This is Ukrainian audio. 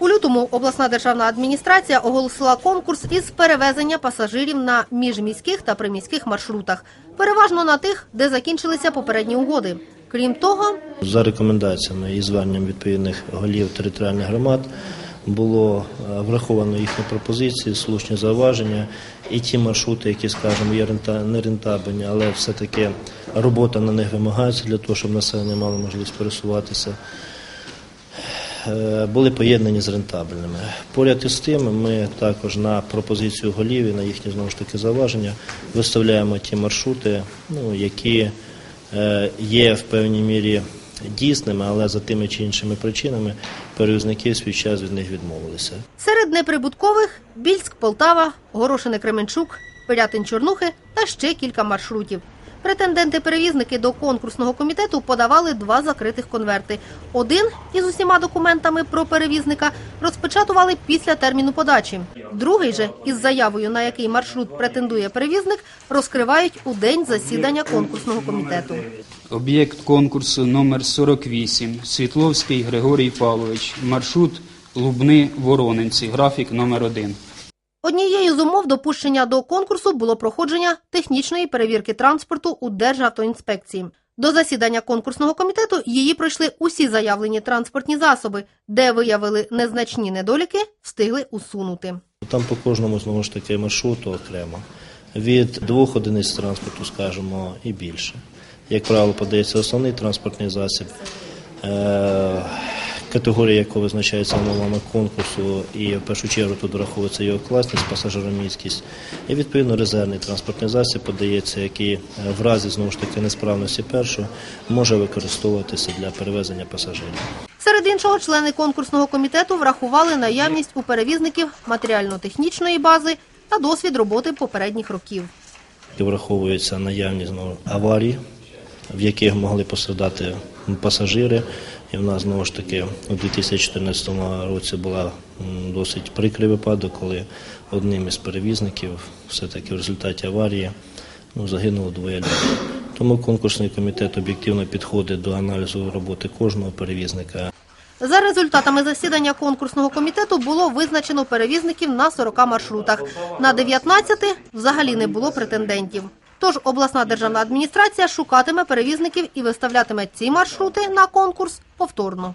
У лютому обласна державна адміністрація оголосила конкурс із перевезення пасажирів на міжміських та приміських маршрутах, переважно на тих, де закінчилися попередні угоди. Крім того, За рекомендаціями і зверненням відповідних голів територіальних громад було е, враховано їхні пропозиції, слушні зауваження і ті маршрути, які, скажімо, є рента- нерентабельні, але все-таки робота на них вимагається для того, щоб населення мало можливість пересуватися. Е, Були поєднані з рентабельними. Поряд із тим, ми також на пропозицію голів і на їхні знову ж таки зауваження виставляємо ті маршрути, ну, які е, є в певній мірі дійсними, але за тими чи іншими причинами перевізники свій час від них відмовилися. серед неприбуткових Більськ, Полтава, Горошине Кременчук, Пирятин Чорнухи та ще кілька маршрутів. Претенденти-перевізники до конкурсного комітету подавали два закритих конверти. Один із усіма документами про перевізника розпечатували після терміну подачі. Другий же із заявою, на який маршрут претендує перевізник, розкривають у день засідання конкурсного комітету. Об'єкт конкурсу номер 48 Світловський Григорій Павлович. Маршрут Лубни Воронинці. Графік номер 1 Однією з умов допущення до конкурсу було проходження технічної перевірки транспорту у Державтоінспекції. До засідання конкурсного комітету її пройшли усі заявлені транспортні засоби, де виявили незначні недоліки, встигли усунути. Там по кожному знову ж таки маршруту окремо. Від двох одиниць транспорту, скажімо, і більше. Як правило, подається основний транспортний засіб, категорія якого визначається умовами конкурсу, і в першу чергу тут враховується його класність, пасажироміськість. І відповідно резервний транспортний засіб подається, який е, в разі знову ж таки несправності першого може використовуватися для перевезення пасажирів. Серед іншого, члени конкурсного комітету врахували наявність у перевізників матеріально-технічної бази та досвід роботи попередніх років. Враховується наявність аварій, в яких могли пострадати пасажири. І в нас знову ж таки у 2014 році була досить прикрий випадок, коли одним із перевізників все-таки в результаті аварії ну, загинуло двоє людей. Тому конкурсний комітет об'єктивно підходить до аналізу роботи кожного перевізника. За результатами засідання конкурсного комітету було визначено перевізників на 40 маршрутах. На 19 взагалі не було претендентів. Тож обласна державна адміністрація шукатиме перевізників і виставлятиме ці маршрути на конкурс повторно.